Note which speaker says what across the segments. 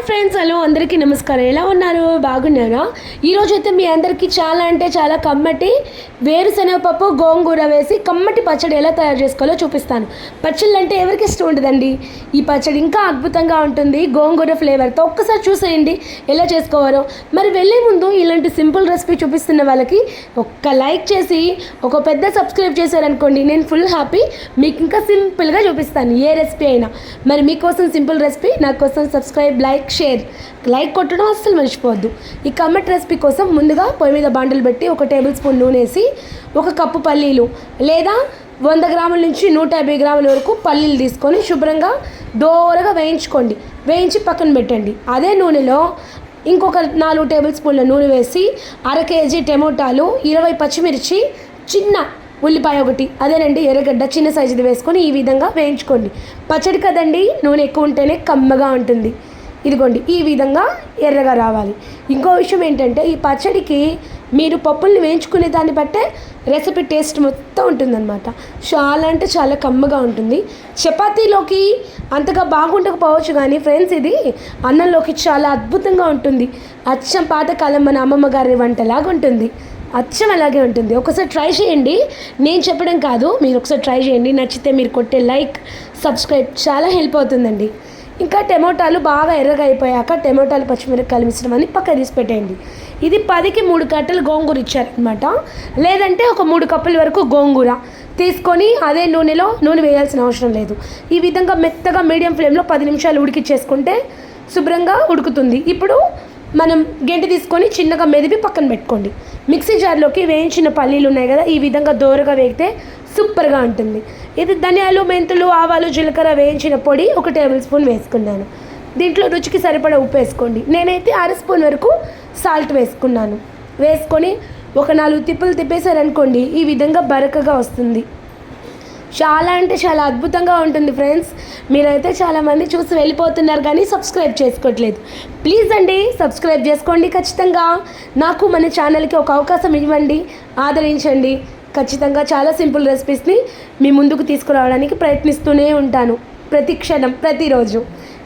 Speaker 1: Hi friends hello అందరికీ నమస్కారం. ఎలా ఉన్నారు? బాగున్నారా? ఈరోజు అయితే మీ అందరికీ చాలా అంటే చాలా కమ్మటి వేరుశనగపప్పు గోంగూర వేసి కమ్మటి పచ్చడి ఎలా తయారు చేసుకోవాలో చూపిస్తాను. పచ్చళ్ళు అంటే ఎవరికి ఇష్టం ఉండదండి? ఈ పచ్చడి ఇంకా అద్భుతంగా ఉంటుంది. గోంగూర ఫ్లేవర్తో ఒక్కసారి చూసేయండి ఎలా చేసుకోవాలో. మరి వెళ్ళే ముందు ఇలాంటి సింపుల్ రెసిపీ చూపిస్తున్న వాళ్ళకి ఒక్క లైక్ చేసి ఒక పెద్ద సబ్స్క్రైబ్ చేశారనుకోండి నేను ఫుల్ హ్యాపీ. మీకు ఇంకా సింపుల్గా చూపిస్తాను ఏ రెసిపీ అయినా. మరి మీకోసం సింపుల్ రెసిపీ నా కోసం సబ్స్క్రైబ్ లైక్ షేర్. లైక్ కొట్టడం అస్సలు మర్చిపోవద్దు. ఈ కమ్మట్ రెసిపీ కోసం ముందుగా పొయ్యి మీద బాండలు పెట్టి ఒక టేబుల్ స్పూన్ నూనె వేసి ఒక కప్పు పల్లీలు లేదా వంద గ్రాముల నుంచి నూట యాభై గ్రాముల వరకు పల్లీలు తీసుకొని శుభ్రంగా దోరగా వేయించుకోండి. వేయించి పక్కన పెట్టండి. అదే నూనెలో ఇంకొక నాలుగు టేబుల్ స్పూన్ల నూనె వేసి అర కేజీ టమోటాలు ఇరవై పచ్చిమిర్చి చిన్న ఉల్లిపాయ ఒకటి అదేనండి ఎర్రగడ్డ చిన్న సైజుది వేసుకొని ఈ విధంగా వేయించుకోండి. పచ్చడి కదండి నూనె ఎక్కువ ఉంటేనే కమ్మగా ఉంటుంది. ఇదిగోండి ఈ విధంగా ఎర్రగా రావాలి. ఇంకో విషయం ఏంటంటే ఈ పచ్చడికి మీరు పప్పుల్ని వేయించుకునే దాన్ని బట్టే రెసిపీ టేస్ట్ మొత్తం ఉంటుందన్నమాట. చాలా అంటే చాలా కమ్మగా ఉంటుంది. చపాతీలోకి అంతగా బాగుండకపోవచ్చు కానీ ఫ్రెండ్స్ ఇది అన్నంలోకి చాలా అద్భుతంగా ఉంటుంది. అచ్చం పాతకాలం మన అమ్మమ్మ గారి వంటలాగా ఉంటుంది. అచ్చం అలాగే ఉంటుంది. ఒకసారి ట్రై చేయండి. నేను చెప్పడం కాదు మీరు ఒకసారి ట్రై చేయండి. నచ్చితే మీరు కొట్టే లైక్ సబ్స్క్రైబ్ చాలా హెల్ప్ అవుతుందండి. ఇంకా టమోటాలు బాగా ఎర్రగా అయిపోయాక టమోటాలు పచ్చిమిరపకాయలు మిశ్రమాన్ని పక్క తీసి పెట్టేయండి. ఇది పదికి మూడు కట్టలు గోంగూర ఇచ్చారనమాట లేదంటే ఒక మూడు కప్పుల వరకు గోంగూర. తీసుకొని అదే నూనెలో నూనె వేయాల్సిన అవసరం లేదు. ఈ విధంగా మెత్తగా మీడియం ఫ్లేమ్లో పది నిమిషాలు ఉడికిచ్చేసుకుంటే శుభ్రంగా ఉడుకుతుంది. ఇప్పుడు మనం గెంటి తీసుకొని చిన్నగా మెదిపి పక్కన పెట్టుకోండి. మిక్సీ జార్లోకి వేయించిన పల్లీలు ఉన్నాయి కదా ఈ విధంగా దోరగా వేగితే సూపర్గా ఉంటుంది. ఇది ధనియాలు మెంతులు ఆవాలు జీలకర్ర వేయించిన పొడి ఒక టేబుల్ స్పూన్ వేసుకున్నాను. దీంట్లో రుచికి సరిపడా ఉప్పు వేసుకోండి. నేనైతే అర స్పూన్ వరకు సాల్ట్ వేసుకున్నాను. వేసుకొని ఒక నాలుగు తిప్పలు తిప్పేశారనుకోండి ఈ విధంగా బరకగా వస్తుంది. చాలా అంటే చాలా అద్భుతంగా ఉంటుంది ఫ్రెండ్స్. మీరైతే చాలామంది చూసి వెళ్ళిపోతున్నారు కానీ సబ్స్క్రైబ్ చేసుకోవట్లేదు. ప్లీజ్ అండి సబ్స్క్రైబ్ చేసుకోండి ఖచ్చితంగా. నాకు మన ఛానల్కి ఒక అవకాశం ఇవ్వండి ఆదరించండి. ఖచ్చితంగా చాలా సింపుల్ రెసిపీస్ని మీ ముందుకు తీసుకురావడానికి ప్రయత్నిస్తూనే ఉంటాను. ప్రతి క్షణం ప్రతిరోజు.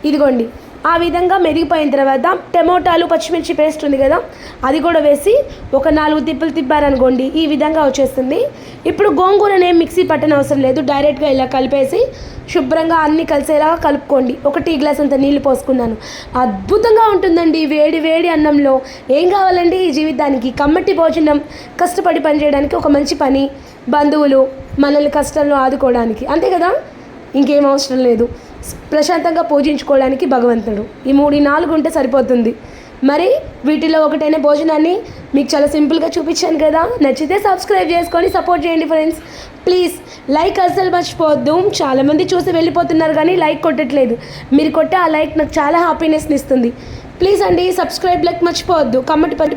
Speaker 1: ఇదిగోండి ఆ విధంగా మెరిగిపోయిన తర్వాత టమోటాలు పచ్చిమిర్చి పేస్ట్ ఉంది కదా అది కూడా వేసి ఒక నాలుగు తిప్పులు తిప్పారనుకోండి ఈ విధంగా వచ్చేస్తుంది. ఇప్పుడు గోంగూరనే మిక్సీ పట్టని అవసరం లేదు డైరెక్ట్గా ఇలా కలిపేసి శుభ్రంగా అన్నీ కలిసేలాగా కలుపుకోండి. ఒక టీ గ్లాస్ అంత నీళ్ళు పోసుకున్నాను. అద్భుతంగా ఉంటుందండి వేడి వేడి అన్నంలో. ఏం కావాలండి ఈ జీవితానికి? కమ్మటి భోజనం కష్టపడి పనిచేయడానికి ఒక మంచి పని బంధువులు మనల్ని కష్టంలో ఆదుకోవడానికి. అంతే కదా? ఇంకేం అవసరం లేదు. ప్రశాంతంగా పూజించుకోవడానికి భగవంతుడు. ఈ మూడు నాలుగు ఉంటే సరిపోతుంది. మరి వీటిలో ఒకటైన భోజనాన్ని మీకు చాలా సింపుల్గా చూపించాను కదా. నచ్చితే సబ్స్క్రైబ్ చేసుకొని సపోర్ట్ చేయండి ఫ్రెండ్స్. ప్లీజ్ లైక్ అస్సలు మర్చిపోవద్దు. చాలామంది చూసి వెళ్ళిపోతున్నారు కానీ లైక్ కొట్టట్లేదు. మీరు కొట్టే ఆ లైక్ నాకు చాలా హ్యాపీనెస్ని ఇస్తుంది. ప్లీజ్ అండి సబ్స్క్రైబ్ లైక్ మర్చిపోవద్దు. కమెంట్ పట్టి